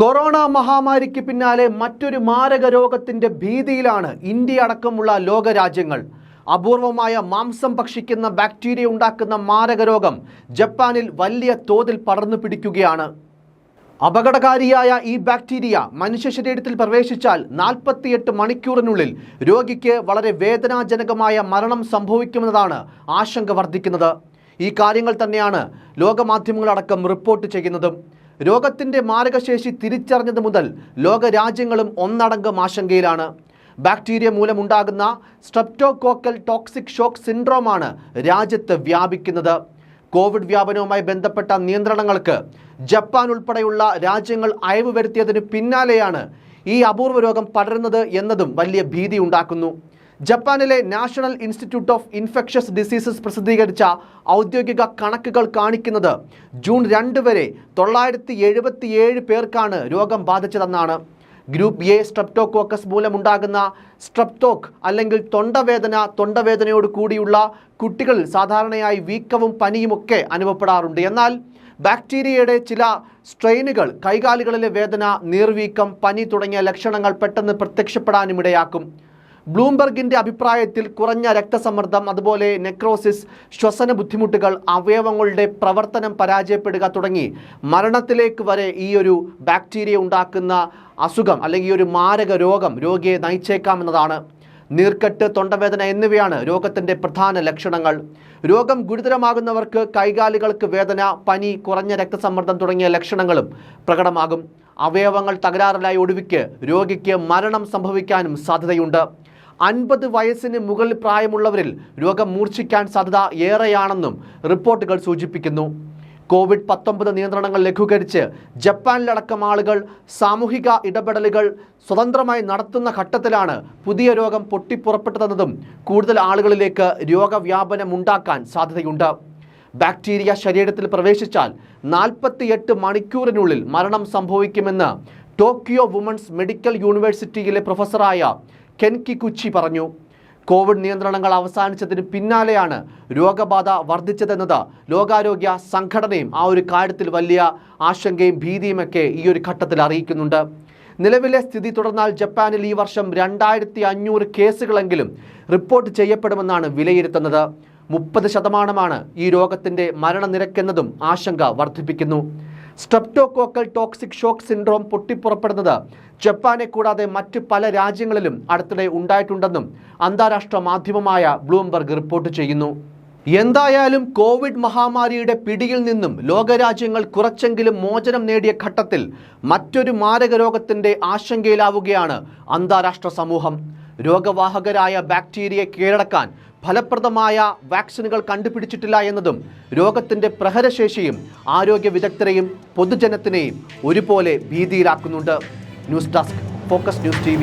Corona മഹാമാരിക്ക് പിന്നാലെ മറ്റൊരു മാരക രോഗത്തിന്റെ ഭീതിയിലാണ് ഇന്ത്യ അടക്കമുള്ള ലോകരാജ്യങ്ങൾ. അപൂർവമായ മാംസം ഭക്ഷിക്കുന്ന ബാക്ടീരിയ ഉണ്ടാക്കുന്ന മാരക രോഗം ജപ്പാനിൽ വലിയ തോതിൽ പടർന്നു പിടിക്കുകയാണ്. അപകടകാരിയായ ഈ ബാക്ടീരിയ മനുഷ്യ ശരീരത്തിൽ പ്രവേശിച്ചാൽ നാൽപ്പത്തിയെട്ട് മണിക്കൂറിനുള്ളിൽ രോഗിക്ക് വളരെ വേദനാജനകമായ മരണം സംഭവിക്കുമെന്നതാണ് ആശങ്ക വർദ്ധിക്കുന്നത്. ഈ കാര്യങ്ങൾ തന്നെയാണ് ലോകമാധ്യമങ്ങളടക്കം റിപ്പോർട്ട് ചെയ്യുന്നതും. രോഗത്തിന്റെ മാരകശേഷി തിരിച്ചറിഞ്ഞത് മുതൽ ലോകരാജ്യങ്ങളും ഒന്നടങ്കം ആശങ്കയിലാണ്. ബാക്ടീരിയ മൂലമുണ്ടാകുന്ന സ്ട്രെപ്റ്റോകോക്കൽ ടോക്സിക് ഷോക്ക് സിൻഡ്രോമാണ് രാജ്യത്ത് വ്യാപിക്കുന്നത്. കോവിഡ് വ്യാപനവുമായി ബന്ധപ്പെട്ട നിയന്ത്രണങ്ങൾക്ക് ജപ്പാൻ ഉൾപ്പെടെയുള്ള രാജ്യങ്ങൾ അയവ് വരുത്തിയതിന് പിന്നാലെയാണ് ഈ അപൂർവ രോഗം പടരുന്നത് എന്നതും വലിയ ഭീതി ഉണ്ടാക്കുന്നു. ജപ്പാനിലെ national institute of infectious diseases പ്രസിദ്ധീകരിച്ച ഔദ്യോഗിക കണക്കുകൾ കാണിക്കുന്നത് ജൂൺ രണ്ട് വരെ തൊള്ളായിരത്തി എഴുപത്തിയേഴ് പേർക്കാണ് രോഗം ബാധിച്ചതെന്നാണ്. ഗ്രൂപ്പ് എ സ്ട്രെപ്റ്റോകോക്കസ് മൂലമുണ്ടാകുന്ന സ്ട്രെപ്റ്റോക്ക് അല്ലെങ്കിൽ തൊണ്ടവേദന തൊണ്ടവേദനയോട് കൂടിയുള്ള കുട്ടികൾ സാധാരണയായി വീക്കവും പനിയുമൊക്കെ അനുഭവപ്പെടാറുണ്ട്. എന്നാൽ ബാക്ടീരിയയുടെ ചില സ്ട്രെയിനുകൾ കൈകാലുകളിലെ വേദന നീർവീക്കം പനി തുടങ്ങിയ ലക്ഷണങ്ങൾ പെട്ടെന്ന് പ്രത്യക്ഷപ്പെടാനും ഇടയാക്കും. ബ്ലൂംബർഗിന്റെ അഭിപ്രായത്തിൽ കുറഞ്ഞ രക്തസമ്മർദ്ദം അതുപോലെ നെക്രോസിസ് ശ്വസന ബുദ്ധിമുട്ടുകൾ അവയവങ്ങളുടെ പ്രവർത്തനം പരാജയപ്പെടുക തുടങ്ങി മരണത്തിലേക്ക് വരെ ഈ ഒരു ബാക്ടീരിയ ഉണ്ടാക്കുന്ന അസുഖം അല്ലെങ്കിൽ ഒരു മാരക രോഗം രോഗിയെ നയിച്ചേക്കാമെന്നതാണ് നീർക്കെട്ട് തൊണ്ടവേദന എന്നിവയാണ് രോഗത്തിന്റെ പ്രധാന ലക്ഷണങ്ങൾ. രോഗം ഗുരുതരമാകുന്നവർക്ക് കൈകാലുകൾക്ക് വേദന പനി കുറഞ്ഞ രക്തസമ്മർദ്ദം തുടങ്ങിയ ലക്ഷണങ്ങളും പ്രകടമാകും. അവയവങ്ങൾ തകരാറിലായി ഒടുവിക്ക് രോഗിക്ക് മരണം സംഭവിക്കാനും സാധ്യതയുണ്ട്. അൻപത് വയസ്സിന് മുകളിൽ പ്രായമുള്ളവരിൽ രോഗം മൂർച്ഛിക്കാൻ സാധ്യത ഏറെയാണെന്നും റിപ്പോർട്ടുകൾ സൂചിപ്പിക്കുന്നു. കോവിഡ് പത്തൊമ്പത് നിയന്ത്രണങ്ങൾ ലഘൂകരിച്ച് ജപ്പാനിലടക്കം ആളുകൾ സാമൂഹിക ഇടപെടലുകൾ സ്വതന്ത്രമായി നടത്തുന്ന ഘട്ടത്തിലാണ് പുതിയ രോഗം പൊട്ടിപ്പുറപ്പെട്ടതെന്നതും കൂടുതൽ ആളുകളിലേക്ക് രോഗവ്യാപനം ഉണ്ടാക്കാൻ സാധ്യതയുണ്ട്. ബാക്ടീരിയ ശരീരത്തിൽ പ്രവേശിച്ചാൽ നാൽപ്പത്തിയെട്ട് മണിക്കൂറിനുള്ളിൽ മരണം സംഭവിക്കുമെന്ന് ടോക്കിയോ വുമൺസ് മെഡിക്കൽ യൂണിവേഴ്സിറ്റിയിലെ പ്രൊഫസറായ കെൻകി കുച്ചി പറഞ്ഞു. കോവിഡ് നിയന്ത്രണങ്ങൾ അവസാനിച്ചതിന് പിന്നാലെയാണ് രോഗബാധ വർദ്ധിച്ചതെന്നത്. ലോകാരോഗ്യ സംഘടനയും ആ ഒരു കാര്യത്തിൽ വലിയ ആശങ്കയും ഭീതിയുമൊക്കെ ഈ ഒരു ഘട്ടത്തിൽ അറിയിക്കുന്നുണ്ട്. നിലവിലെ സ്ഥിതി തുടർന്നാൽ ജപ്പാനിൽ ഈ വർഷം രണ്ടായിരത്തി അഞ്ഞൂറ് കേസുകളെങ്കിലും റിപ്പോർട്ട് ചെയ്യപ്പെടുമെന്നാണ് വിലയിരുത്തുന്നത്. മുപ്പത് ശതമാനമാണ് ഈ രോഗത്തിന്റെ മരണനിരക്കെന്നതും ആശങ്ക വർദ്ധിപ്പിക്കുന്നു. സ്ട്രെപ്റ്റോകോക്കൽ ടോക്സിക് ഷോക്ക് സിൻഡ്രോം പൊട്ടിപ്പുറപ്പെടുന്നത്. ജപ്പാനെ കൂടാതെ മറ്റ് പല രാജ്യങ്ങളിലും അടുത്തിടെ ഉണ്ടായിട്ടുണ്ടെന്നും അന്താരാഷ്ട്ര മാധ്യമമായ ബ്ലൂംബർഗ് റിപ്പോർട്ട് ചെയ്യുന്നു. എന്തായാലും കോവിഡ് മഹാമാരിയുടെ പിടിയിൽ നിന്നും ലോകരാജ്യങ്ങൾ കുറച്ചെങ്കിലും മോചനം നേടിയ ഘട്ടത്തിൽ മറ്റൊരു മാരക രോഗത്തിന്റെ ആശങ്കയിലാവുകയാണ് അന്താരാഷ്ട്ര സമൂഹം. രോഗവാഹകരായ ബാക്ടീരിയയെ കീഴടക്കാൻ ഫലപ്രദമായ വാക്സിനുകൾ കണ്ടുപിടിച്ചിട്ടില്ല എന്നതും രോഗത്തിന്റെ പ്രഹരശേഷിയും ആരോഗ്യ വിദഗ്ധരെയും പൊതുജനത്തിനെയും ഒരുപോലെ ഭീതിയിലാക്കുന്നുണ്ട്. News desk focus news T